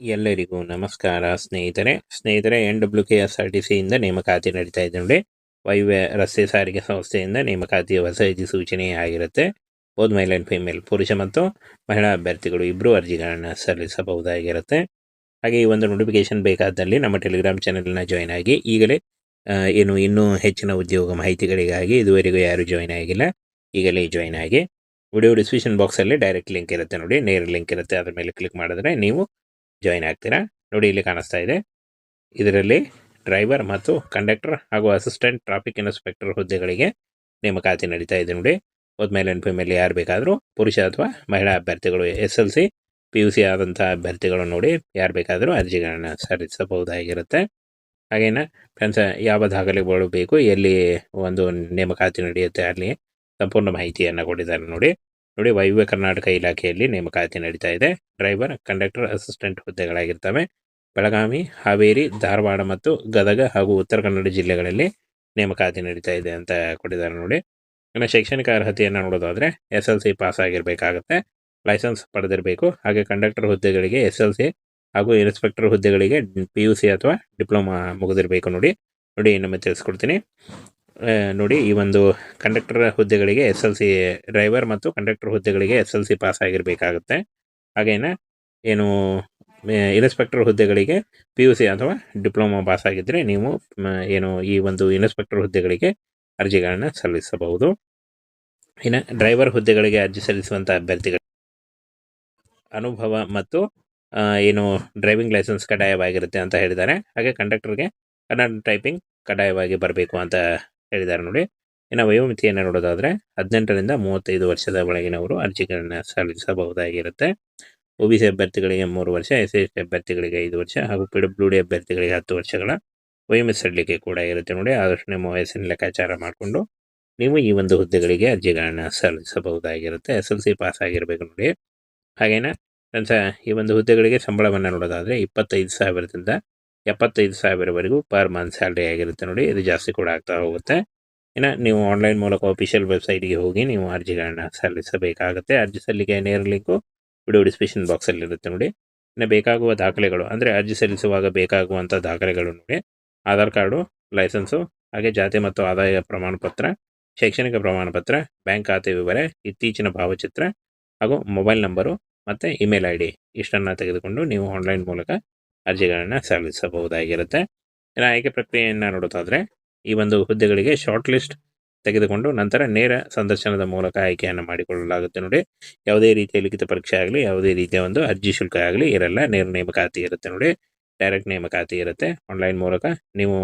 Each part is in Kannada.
ಎಲ್ಲರಿಗೂ ನಮಸ್ಕಾರ, ಸ್ನೇಹಿತರೆ. ಸ್ನೇಹಿತರೆ N W K S R T ಸಿಯಿಂದ ನೇಮಕಾತಿ ನಡೀತಾ ಇದೆ ನೋಡಿ. ವೈವ್ಯ ರಸ್ತೆ ಸಾರಿಗೆ ಸಂಸ್ಥೆಯಿಂದ ನೇಮಕಾತಿಯ ಹೊಸ ಸೂಚನೆ ಆಗಿರುತ್ತೆ. ಬೋತ್ ಮೈಲ್ ಆ್ಯಂಡ್ ಫಿಮೇಲ್ ಪುರುಷ ಮತ್ತು ಮಹಿಳಾ ಅಭ್ಯರ್ಥಿಗಳು ಇಬ್ಬರು ಅರ್ಜಿಗಳನ್ನು ಸಲ್ಲಿಸಬಹುದಾಗಿರುತ್ತೆ. ಹಾಗೆ ಈ ಒಂದು ನೋಟಿಫಿಕೇಶನ್ ಬೇಕಾದಲ್ಲಿ ನಮ್ಮ ಟೆಲಿಗ್ರಾಮ್ ಚಾನೆಲ್ನ ಜಾಯ್ನ್ ಆಗಿ ಈಗಲೇ ಏನು ಇನ್ನೂ ಹೆಚ್ಚಿನ ಉದ್ಯೋಗ ಮಾಹಿತಿಗಳಿಗಾಗಿ ಇದುವರೆಗೂ ಯಾರೂ ಜಾಯ್ನ್ ಆಗಿಲ್ಲ. ಈಗಲೇ ಜಾಯ್ನ್ ಆಗಿ. ವಿಡಿಯೋ ಡಿಸ್ಕ್ರಿಪ್ಷನ್ ಬಾಕ್ಸಲ್ಲಿ ಡೈರೆಕ್ಟ್ ಲಿಂಕ್ ಇರುತ್ತೆ ನೋಡಿ. ನೇರ ಲಿಂಕ್ ಇರುತ್ತೆ. ಅದರ ಮೇಲೆ ಕ್ಲಿಕ್ ಮಾಡಿದ್ರೆ ನೀವು ಜಾಯ್ನ್ ಆಗ್ತೀರಾ? ನೋಡಿ ಇಲ್ಲಿ ಕಾಣಿಸ್ತಾ ಇದೆ. ಇದರಲ್ಲಿ ಡ್ರೈವರ್ ಮತ್ತು ಕಂಡಕ್ಟರ್ ಹಾಗೂ ಅಸಿಸ್ಟೆಂಟ್ ಟ್ರಾಫಿಕ್ ಇನ್ಸ್ಪೆಕ್ಟರ್ ಹುದ್ದೆಗಳಿಗೆ ನೇಮಕಾತಿ ನಡೀತಾ ಇದೆ ನೋಡಿ. ಹೋದ್ಮೇಲೆ ಎನ್ ಫಿಮೇಲೆ ಯಾರು ಬೇಕಾದರೂ, ಪುರುಷ ಅಥವಾ ಮಹಿಳಾ ಅಭ್ಯರ್ಥಿಗಳು, S L C, P U C ಆದಂಥ ಅಭ್ಯರ್ಥಿಗಳು ನೋಡಿ ಯಾರು ಬೇಕಾದರೂ ಅರ್ಜಿಗಳನ್ನು ಸಲ್ಲಿಸಬಹುದಾಗಿರುತ್ತೆ ಹಾಗೇನ ಫ್ರೆಂಡ್ಸ್ ಯಾವ ದಾಖಲೆಗಳು ಬೇಕು, ಎಲ್ಲಿ ಒಂದು ನೇಮಕಾತಿ ನಡೆಯುತ್ತೆ ಅಲ್ಲಿ ಸಂಪೂರ್ಣ ಮಾಹಿತಿಯನ್ನು ಕೊಟ್ಟಿದ್ದಾರೆ ನೋಡಿ. ನೋಡಿ ವಾಯುವ್ಯ ಕರ್ನಾಟಕ ಇಲಾಖೆಯಲ್ಲಿ ನೇಮಕಾತಿ ನಡೀತಾ ಇದೆ. ಡ್ರೈವರ್, ಕಂಡಕ್ಟರ್, ಅಸಿಸ್ಟೆಂಟ್ ಹುದ್ದೆಗಳಾಗಿರ್ತವೆ. ಬೆಳಗಾವಿ, ಹಾವೇರಿ, ಧಾರವಾಡ ಮತ್ತು ಗದಗ ಹಾಗೂ ಉತ್ತರ ಕನ್ನಡ ಜಿಲ್ಲೆಗಳಲ್ಲಿ ನೇಮಕಾತಿ ನಡೀತಾ ಇದೆ ಅಂತ ಕೊಟ್ಟಿದ್ದಾರೆ ನೋಡಿ. ಇನ್ನು ಶೈಕ್ಷಣಿಕ ಅರ್ಹತೆಯನ್ನು ನೋಡೋದಾದ್ರೆ ಎಸ್ ಎಲ್ ಸಿ ಪಾಸ್ ಆಗಿರಬೇಕಾಗುತ್ತೆ ಲೈಸೆನ್ಸ್ ಪಡೆದಿರಬೇಕು. ಹಾಗೆ ಕಂಡಕ್ಟರ್ ಹುದ್ದೆಗಳಿಗೆ ಎಸ್ ಎಲ್ ಸಿ ಹಾಗೂ ಇನ್ಸ್ಪೆಕ್ಟರ್ ಹುದ್ದೆಗಳಿಗೆ ಪಿ ಯು ಸಿ ಅಥವಾ ಡಿಪ್ಲೊಮಾ ಮುಗಿದಿರಬೇಕು ನೋಡಿ. ನೋಡಿ ಇನ್ನೊಮ್ಮೆ ತಿಳಿಸ್ಕೊಡ್ತೀನಿ. ನೋಡಿ, ಈ ಒಂದು ಕಂಡಕ್ಟರ್ ಹುದ್ದೆಗಳಿಗೆ ಎಸ್ ಎಲ್ ಸಿ ಡ್ರೈವರ್ ಮತ್ತು ಕಂಡಕ್ಟರ್ ಹುದ್ದೆಗಳಿಗೆ ಎಸ್ ಎಲ್ ಸಿ ಪಾಸ್ ಆಗಿರಬೇಕಾಗುತ್ತೆ. ಹಾಗೇನ, ಏನು ಇನ್ಸ್ಪೆಕ್ಟರ್ ಹುದ್ದೆಗಳಿಗೆ ಪಿ ಯು ಸಿ ಅಥವಾ ಡಿಪ್ಲೊಮಾ ಪಾಸ್ ಆಗಿದ್ದರೆ ನೀವು ಏನು, ಈ ಒಂದು ಇನ್ಸ್ಪೆಕ್ಟರ್ ಹುದ್ದೆಗಳಿಗೆ ಅರ್ಜಿಗಳನ್ನು ಸಲ್ಲಿಸಬಹುದು. ಇನ್ನು ಡ್ರೈವರ್ ಹುದ್ದೆಗಳಿಗೆ ಅರ್ಜಿ ಸಲ್ಲಿಸುವಂಥ ಅಭ್ಯರ್ಥಿಗಳು ಅನುಭವ ಮತ್ತು ಏನು ಡ್ರೈವಿಂಗ್ ಲೈಸೆನ್ಸ್ ಕಡ್ಡಾಯವಾಗಿರುತ್ತೆ ಅಂತ ಹೇಳಿದ್ದಾರೆ. ಹಾಗೆ ಕಂಡಕ್ಟರ್ಗೆ ಕನ್ನಡ ಟೈಪಿಂಗ್ ಕಡ್ಡಾಯವಾಗಿ ಬರಬೇಕು ಅಂತ ಹೇಳಿದ್ದಾರೆ ನೋಡಿ. ಇನ್ನು ವಯೋಮಿತಿಯನ್ನು ನೋಡೋದಾದ್ರೆ ಹದಿನೆಂಟರಿಂದ ಮೂವತ್ತೈದು ವರ್ಷದ ಒಳಗಿನವರು ಅರ್ಜಿಗಳನ್ನು ಸಲ್ಲಿಸಬಹುದಾಗಿರುತ್ತೆ. ಒ ಬಿ ಸಿ ಅಭ್ಯರ್ಥಿಗಳಿಗೆ ಮೂರು ವರ್ಷ, ಎಸ್ ಎಸ್ ಟಿ ಅಭ್ಯರ್ಥಿಗಳಿಗೆ ಐದು ವರ್ಷ ಹಾಗೂ ಪಿ ಡಬ್ಲ್ಯೂ ಡಿ ಅಭ್ಯರ್ಥಿಗಳಿಗೆ ಹತ್ತು ವರ್ಷಗಳ ವಯೋಮಿತಿ ಸಡಿಲಿಕೆ ಕೂಡ ಇರುತ್ತೆ ನೋಡಿ. ಆದಷ್ಟು ನಿಮ್ಮ ವಯಸ್ಸಿನ ಲೆಕ್ಕಾಚಾರ ಮಾಡಿಕೊಂಡು ನೀವು ಈ ಒಂದು ಹುದ್ದೆಗಳಿಗೆ ಅರ್ಜಿಗಳನ್ನು ಸಲ್ಲಿಸಬಹುದಾಗಿರುತ್ತೆ. ಎಸ್ ಎಲ್ ಸಿ ಪಾಸ್ ಆಗಿರಬೇಕು ನೋಡಿ. ಹಾಗೇನ ಈ ಒಂದು ಹುದ್ದೆಗಳಿಗೆ ಸಂಬಳವನ್ನು ನೋಡೋದಾದರೆ ಇಪ್ಪತ್ತೈದು ಸಾವಿರದಿಂದ ಎಪ್ಪತ್ತೈದು ಸಾವಿರವರೆಗೂ ಪರ್ ಮಂತ್ ಸ್ಯಾಲ್ರಿ ಆಗಿರುತ್ತೆ ನೋಡಿ, ಇದು ಜಾಸ್ತಿ ಕೂಡ ಆಗ್ತಾ ಹೋಗುತ್ತೆ. ಇನ್ನು ನೀವು ಆನ್ಲೈನ್ ಮೂಲಕ ಅಫಿಷಿಯಲ್ ವೆಬ್ಸೈಟ್ಗೆ ಹೋಗಿ ನೀವು ಅರ್ಜಿಗಳನ್ನ ಸಲ್ಲಿಸಬೇಕಾಗುತ್ತೆ. ಅರ್ಜಿ ಸಲ್ಲಿಕೆ ನೇರ ಲಿಂಕು ವಿಡಿಯೋ ಡಿಸ್ಕ್ರಿಪ್ಷನ್ ಬಾಕ್ಸಲ್ಲಿ ಇರುತ್ತೆ ನೋಡಿ. ಇನ್ನು ಬೇಕಾಗುವ ದಾಖಲೆಗಳು, ಅಂದರೆ ಅರ್ಜಿ ಸಲ್ಲಿಸುವಾಗ ಬೇಕಾಗುವಂಥ ದಾಖಲೆಗಳು ನೋಡಿ. ಆಧಾರ್ ಕಾರ್ಡು ಲೈಸೆನ್ಸು ಹಾಗೆ ಜಾತಿ ಮತ್ತು ಆದಾಯ ಪ್ರಮಾಣ ಪತ್ರ ಶೈಕ್ಷಣಿಕ ಪ್ರಮಾಣ ಪತ್ರ ಬ್ಯಾಂಕ್ ಖಾತೆ ವಿವರ, ಇತ್ತೀಚಿನ ಭಾವಚಿತ್ರ, ಹಾಗೂ ಮೊಬೈಲ್ ನಂಬರು ಮತ್ತು ಇಮೇಲ್ ಐ ಡಿ ಇಷ್ಟನ್ನು ತೆಗೆದುಕೊಂಡು ನೀವು ಆನ್ಲೈನ್ ಮೂಲಕ ಅರ್ಜಿಗಳನ್ನು ಸಲ್ಲಿಸಬಹುದಾಗಿರುತ್ತೆ. ಇನ್ನು ಆಯ್ಕೆ ಪ್ರಕ್ರಿಯೆಯನ್ನು ನೋಡೋದಾದರೆ, ಈ ಒಂದು ಹುದ್ದೆಗಳಿಗೆ ಶಾರ್ಟ್ ಲಿಸ್ಟ್ ತೆಗೆದುಕೊಂಡು ನಂತರ ನೇರ ಸಂದರ್ಶನದ ಮೂಲಕ ಆಯ್ಕೆಯನ್ನು ಮಾಡಿಕೊಳ್ಳಲಾಗುತ್ತೆ ನೋಡಿ. ಯಾವುದೇ ರೀತಿಯ ಲಿಖಿತ ಪರೀಕ್ಷೆ ಆಗಲಿ, ಯಾವುದೇ ರೀತಿಯ ಒಂದು ಅರ್ಜಿ ಶುಲ್ಕ ಆಗಲಿ ಇರಲ್ಲ ನೇರ ನೇಮಕಾತಿ ಇರುತ್ತೆ ನೋಡಿ. ಡೈರೆಕ್ಟ್ ನೇಮಕಾತಿ ಇರುತ್ತೆ. ಆನ್ಲೈನ್ ಮೂಲಕ ನೀವು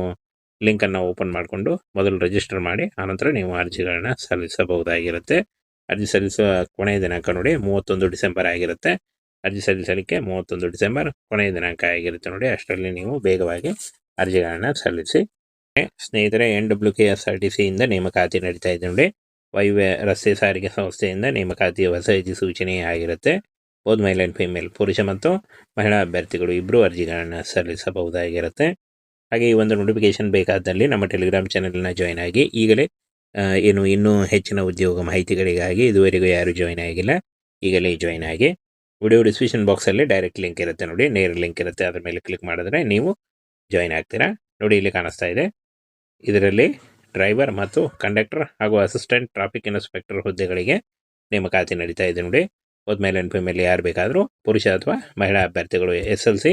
ಲಿಂಕನ್ನು ಓಪನ್ ಮಾಡಿಕೊಂಡು ಮೊದಲು ರಿಜಿಸ್ಟರ್ ಮಾಡಿ, ಆನಂತರ ನೀವು ಅರ್ಜಿಗಳನ್ನ ಸಲ್ಲಿಸಬಹುದಾಗಿರುತ್ತೆ. ಅರ್ಜಿ ಸಲ್ಲಿಸುವ ಕೊನೆಯ ದಿನಾಂಕ ನೋಡಿ, ಮೂವತ್ತೊಂದು ಡಿಸೆಂಬರ್ ಆಗಿರುತ್ತೆ. ಅರ್ಜಿ ಸಲ್ಲಿಸಲಿಕ್ಕೆ ಮೂವತ್ತೊಂದು ಡಿಸೆಂಬರ್ ಕೊನೆಯ ದಿನಾಂಕ ಆಗಿರುತ್ತೆ ನೋಡಿ. ಅಷ್ಟರಲ್ಲಿ ನೀವು ಬೇಗವಾಗಿ ಅರ್ಜಿಗಳನ್ನು ಸಲ್ಲಿಸಿ ಸ್ನೇಹಿತರೆ N W K S R T ಸಿಯಿಂದ ನೇಮಕಾತಿ ನಡೀತಾ ಇದೆ ನೋಡಿ. ವೈವ್ಯ ರಸ್ತೆ ಸಾರಿಗೆ ಸಂಸ್ಥೆಯಿಂದ ನೇಮಕಾತಿಯ ಹೊಸ ಸೂಚನೆ ಆಗಿರುತ್ತೆ. ಬೋತ್ ಮೈಲ್ ಆ್ಯಂಡ್ ಫಿಮೇಲ್ ಪುರುಷ ಮತ್ತು ಮಹಿಳಾ ಅಭ್ಯರ್ಥಿಗಳು ಇಬ್ಬರು ಅರ್ಜಿಗಳನ್ನು ಸಲ್ಲಿಸಬಹುದಾಗಿರುತ್ತೆ. ಹಾಗೆ ಈ ಒಂದು ನೋಟಿಫಿಕೇಶನ್ ಬೇಕಾದಲ್ಲಿ ನಮ್ಮ ಟೆಲಿಗ್ರಾಮ್ ಚಾನೆಲ್ನ ಜಾಯ್ನ್ ಆಗಿ, ಈಗಲೇ ಏನು ಇನ್ನೂ ಹೆಚ್ಚಿನ ಉದ್ಯೋಗ ಮಾಹಿತಿಗಳಿಗಾಗಿ ಇದುವರೆಗೂ ಯಾರು ಜಾಯ್ನ್ ಆಗಿಲ್ಲ. ಈಗಲೇ ಜಾಯ್ನ್ ಆಗಿ. ವಿಡಿಯೋ ಡಿಸ್ಕ್ರಿಪ್ಷನ್ ಬಾಕ್ಸಲ್ಲಿ ಡೈರೆಕ್ಟ್ ಲಿಂಕ್ ಇರುತ್ತೆ ನೋಡಿ. ನೇರ ಲಿಂಕ್ ಇರುತ್ತೆ. ಅದ್ರ ಮೇಲೆ ಕ್ಲಿಕ್ ಮಾಡಿದ್ರೆ ನೀವು ಜಾಯಿನ್ ಆಗ್ತೀರಾ. ನೋಡಿ, ಇಲ್ಲಿ ಕಾಣಿಸ್ತಾ ಇದೆ. ಇದರಲ್ಲಿ ಡ್ರೈವರ್ ಮತ್ತು ಕಂಡಕ್ಟರ್ ಹಾಗೂ ಅಸಿಸ್ಟೆಂಟ್ ಟ್ರಾಫಿಕ್ ಇನ್ಸ್ಪೆಕ್ಟರ್ ಹುದ್ದೆಗಳಿಗೆ ನೇಮಕಾತಿ ನಡೀತಾ ಇದೆ ನೋಡಿ. ಹೋದ್ಮೇಲೆ ಎನ್ ಫಿಮೇಲೆ ಯಾರು ಬೇಕಾದರೂ, ಪುರುಷ ಅಥವಾ ಮಹಿಳಾ ಅಭ್ಯರ್ಥಿಗಳು S L C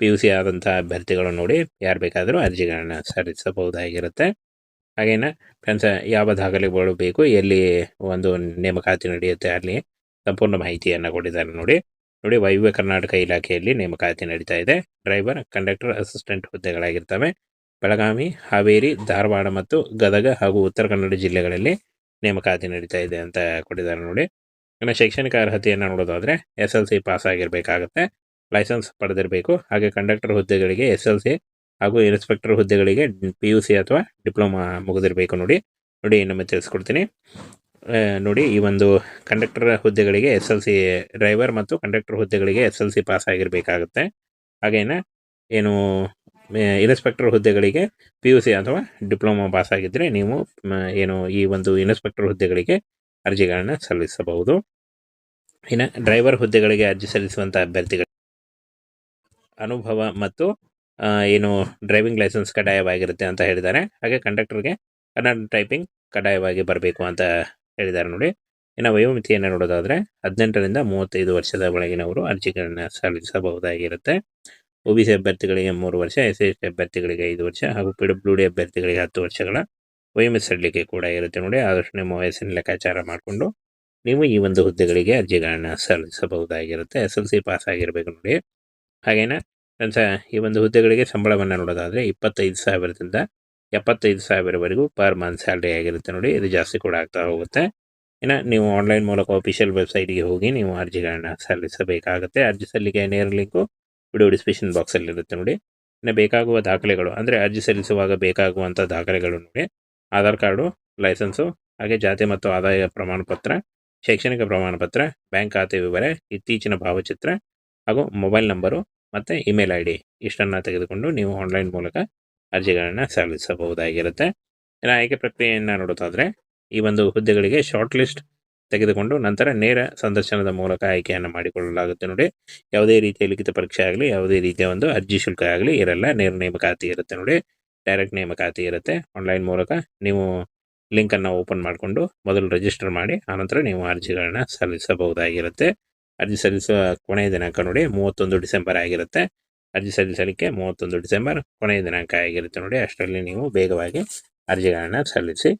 P U C ಆದಂಥ ಅಭ್ಯರ್ಥಿಗಳು ನೋಡಿ ಯಾರು ಬೇಕಾದರೂ ಅರ್ಜಿಗಳನ್ನು ಸಲ್ಲಿಸಬಹುದಾಗಿರುತ್ತೆ. ಹಾಗೇನ ಫ್ರೆಂಡ್ಸ್ ಯಾವ ದಾಖಲೆಗಳು ಬೇಕು, ಎಲ್ಲಿ ಒಂದು ನೇಮಕಾತಿ ನಡೆಯುತ್ತೆ ಅಲ್ಲಿ ಸಂಪೂರ್ಣ ಮಾಹಿತಿಯನ್ನು ಕೊಟ್ಟಿದ್ದಾರೆ ನೋಡಿ. ನೋಡಿ ವಾಯುವ್ಯ ಕರ್ನಾಟಕ ಇಲಾಖೆಯಲ್ಲಿ ನೇಮಕಾತಿ ನಡೀತಾ ಇದೆ. ಡ್ರೈವರ್, ಕಂಡಕ್ಟರ್, ಅಸಿಸ್ಟೆಂಟ್ ಹುದ್ದೆಗಳಾಗಿರ್ತವೆ. ಬೆಳಗಾವಿ, ಹಾವೇರಿ, ಧಾರವಾಡ ಮತ್ತು ಗದಗ ಹಾಗೂ ಉತ್ತರ ಕನ್ನಡ ಜಿಲ್ಲೆಗಳಲ್ಲಿ ನೇಮಕಾತಿ ನಡೀತಾ ಇದೆ ಅಂತ ಕೊಟ್ಟಿದ್ದಾರೆ ನೋಡಿ. ಇನ್ನು ಶೈಕ್ಷಣಿಕ ಅರ್ಹತೆಯನ್ನು ನೋಡೋದಾದರೆ, ಎಸ್ ಎಲ್ ಸಿ ಪಾಸ್ ಆಗಿರಬೇಕಾಗುತ್ತೆ ಲೈಸೆನ್ಸ್ ಪಡೆದಿರಬೇಕು. ಹಾಗೆ ಕಂಡಕ್ಟರ್ ಹುದ್ದೆಗಳಿಗೆ ಎಸ್ ಎಲ್ ಸಿ ಹಾಗೂ ಇನ್ಸ್ಪೆಕ್ಟರ್ ಹುದ್ದೆಗಳಿಗೆ ಪಿ ಯು ಸಿ ಅಥವಾ ಡಿಪ್ಲೊಮಾ ಮುಗಿದಿರಬೇಕು ನೋಡಿ. ನೋಡಿ, ಇನ್ನೊಮ್ಮೆ ತಿಳಿಸ್ಕೊಡ್ತೀನಿ. ನೋಡಿ, ಈ ಒಂದು ಕಂಡಕ್ಟರ್ ಹುದ್ದೆಗಳಿಗೆ ಎಸ್ ಎಲ್ ಸಿ ಡ್ರೈವರ್ ಮತ್ತು ಕಂಡಕ್ಟರ್ ಹುದ್ದೆಗಳಿಗೆ ಎಸ್ ಎಲ್ ಸಿ ಪಾಸ್ ಆಗಿರಬೇಕಾಗುತ್ತೆ. ಹಾಗೇನ, ಏನು ಇನ್ಸ್ಪೆಕ್ಟರ್ ಹುದ್ದೆಗಳಿಗೆ ಪಿ ಯು ಸಿ ಅಥವಾ ಡಿಪ್ಲೊಮಾ ಪಾಸ್ ಆಗಿದ್ದರೆ ನೀವು ಏನು, ಈ ಒಂದು ಇನ್ಸ್ಪೆಕ್ಟರ್ ಹುದ್ದೆಗಳಿಗೆ ಅರ್ಜಿಗಳನ್ನು ಸಲ್ಲಿಸಬಹುದು. ಇನ್ನು ಡ್ರೈವರ್ ಹುದ್ದೆಗಳಿಗೆ ಅರ್ಜಿ ಸಲ್ಲಿಸುವಂಥ ಅಭ್ಯರ್ಥಿಗಳು ಅನುಭವ ಮತ್ತು ಏನು ಡ್ರೈವಿಂಗ್ ಲೈಸೆನ್ಸ್ ಕಡ್ಡಾಯವಾಗಿರುತ್ತೆ ಅಂತ ಹೇಳಿದ್ದಾರೆ. ಹಾಗೆ ಕಂಡಕ್ಟರ್ಗೆ ಕನ್ನಡ ಟೈಪಿಂಗ್ ಕಡ್ಡಾಯವಾಗಿ ಬರಬೇಕು ಅಂತ ಹೇಳಿದ್ದಾರೆ ನೋಡಿ. ಇನ್ನು ವಯೋಮಿತಿಯನ್ನು ನೋಡೋದಾದರೆ ಹದಿನೆಂಟರಿಂದ ಮೂವತ್ತೈದು ವರ್ಷದ ಒಳಗಿನವರು ಅರ್ಜಿಗಳನ್ನು ಸಲ್ಲಿಸಬಹುದಾಗಿರುತ್ತೆ. ಒ ಬಿ ಸಿ ಅಭ್ಯರ್ಥಿಗಳಿಗೆ ಮೂರು ವರ್ಷ ಎಸ್ ಎಸ್ ಟಿ ಅಭ್ಯರ್ಥಿಗಳಿಗೆ ಐದು ವರ್ಷ ಹಾಗೂ ಪಿ ಡಬ್ಲ್ಯೂ ಡಿ ಅಭ್ಯರ್ಥಿಗಳಿಗೆ ಹತ್ತು ವರ್ಷಗಳ ವಯೋಮಿತಿ ಸಡಿಲಿಕೆ ಕೂಡ ಇರುತ್ತೆ ನೋಡಿ. ಆದಷ್ಟು ನಿಮ್ಮ ವಯಸ್ಸಿನ ಲೆಕ್ಕಾಚಾರ ಮಾಡಿಕೊಂಡು ನೀವು ಈ ಒಂದು ಹುದ್ದೆಗಳಿಗೆ ಅರ್ಜಿಗಳನ್ನು ಸಲ್ಲಿಸಬಹುದಾಗಿರುತ್ತೆ. ಎಸ್ ಎಲ್ ಸಿ ಪಾಸ್ ಆಗಿರಬೇಕು ನೋಡಿ. ಹಾಗೇನ ಈ ಒಂದು ಹುದ್ದೆಗಳಿಗೆ ಸಂಬಳವನ್ನು ನೋಡೋದಾದರೆ ಇಪ್ಪತ್ತೈದು ಸಾವಿರದಿಂದ ಎಪ್ಪತ್ತೈದು ಸಾವಿರವರೆಗೂ ಪರ್ ಮಂತ್ ಸ್ಯಾಲ್ರಿ ಆಗಿರುತ್ತೆ ನೋಡಿ, ಇದು ಜಾಸ್ತಿ ಕೂಡ ಆಗ್ತಾ ಹೋಗುತ್ತೆ. ಇನ್ನು ನೀವು ಆನ್ಲೈನ್ ಮೂಲಕ ಅಫಿಷಿಯಲ್ ವೆಬ್ಸೈಟ್ಗೆ ಹೋಗಿ ನೀವು ಅರ್ಜಿಗಳನ್ನು ಸಲ್ಲಿಸಬೇಕಾಗುತ್ತೆ. ಅರ್ಜಿ ಸಲ್ಲಿಕೆ ನೇರ ಲಿಂಕು ವಿಡಿಯೋ ಡಿಸ್ಕ್ರಿಪ್ಷನ್ ಬಾಕ್ಸಲ್ಲಿರುತ್ತೆ ನೋಡಿ. ಇನ್ನು ಬೇಕಾಗುವ ದಾಖಲೆಗಳು, ಅಂದರೆ ಅರ್ಜಿ ಸಲ್ಲಿಸುವಾಗ ಬೇಕಾಗುವಂಥ ದಾಖಲೆಗಳು ನೋಡಿ. ಆಧಾರ್ ಕಾರ್ಡು, ಲೈಸೆನ್ಸು, ಹಾಗೆ ಜಾತಿ ಮತ್ತು ಆದಾಯ ಪ್ರಮಾಣ ಪತ್ರ ಶೈಕ್ಷಣಿಕ ಪ್ರಮಾಣ ಪತ್ರ ಬ್ಯಾಂಕ್ ಖಾತೆ ವಿವರ, ಇತ್ತೀಚಿನ ಭಾವಚಿತ್ರ, ಹಾಗೂ ಮೊಬೈಲ್ ನಂಬರು ಮತ್ತು ಇಮೇಲ್ ಐ ಡಿ ಇಷ್ಟನ್ನು ತೆಗೆದುಕೊಂಡು ನೀವು ಆನ್ಲೈನ್ ಮೂಲಕ ಅರ್ಜಿಗಳನ್ನು ಸಲ್ಲಿಸಬಹುದಾಗಿರುತ್ತೆ. ಇನ್ನು ಆಯ್ಕೆ ಪ್ರಕ್ರಿಯೆಯನ್ನು ನೋಡೋದಾದ್ರೆ, ಈ ಒಂದು ಹುದ್ದೆಗಳಿಗೆ ಶಾರ್ಟ್ ಲಿಸ್ಟ್ ತೆಗೆದುಕೊಂಡು ನಂತರ ನೇರ ಸಂದರ್ಶನದ ಮೂಲಕ ಆಯ್ಕೆಯನ್ನು ಮಾಡಿಕೊಳ್ಳಲಾಗುತ್ತೆ ನೋಡಿ. ಯಾವುದೇ ರೀತಿಯ ಲಿಖಿತ ಪರೀಕ್ಷೆ ಆಗಲಿ, ಯಾವುದೇ ರೀತಿಯ ಒಂದು ಅರ್ಜಿ ಶುಲ್ಕ ಆಗಲಿ, ಇರಲ್ಲ. ನೇರ ನೇಮಕಾತಿ ಇರುತ್ತೆ ನೋಡಿ. ಡೈರೆಕ್ಟ್ ನೇಮಕಾತಿ ಇರುತ್ತೆ. ಆನ್ಲೈನ್ ಮೂಲಕ ನೀವು ಲಿಂಕನ್ನು ಓಪನ್ ಮಾಡಿಕೊಂಡು ಮೊದಲು ರಿಜಿಸ್ಟರ್ ಮಾಡಿ ಆನಂತರ ನೀವು ಅರ್ಜಿಗಳನ್ನ ಸಲ್ಲಿಸಬಹುದಾಗಿರುತ್ತೆ. ಅರ್ಜಿ ಸಲ್ಲಿಸುವ ಕೊನೆಯ ದಿನಾಂಕ ನೋಡಿ, ಮೂವತ್ತೊಂದು ಡಿಸೆಂಬರ್ ಆಗಿರುತ್ತೆ. ಅರ್ಜಿ ಸಲ್ಲಿಸಲಿಕ್ಕೆ ಮೂವತ್ತೊಂದು ಡಿಸೆಂಬರ್ ಕೊನೆಯ ದಿನಾಂಕ ಆಗಿರುತ್ತೆ ನೋಡಿ. ಅಷ್ಟರಲ್ಲಿ ನೀವು ಬೇಗವಾಗಿ ಅರ್ಜಿಗಳನ್ನು ಸಲ್ಲಿಸಿ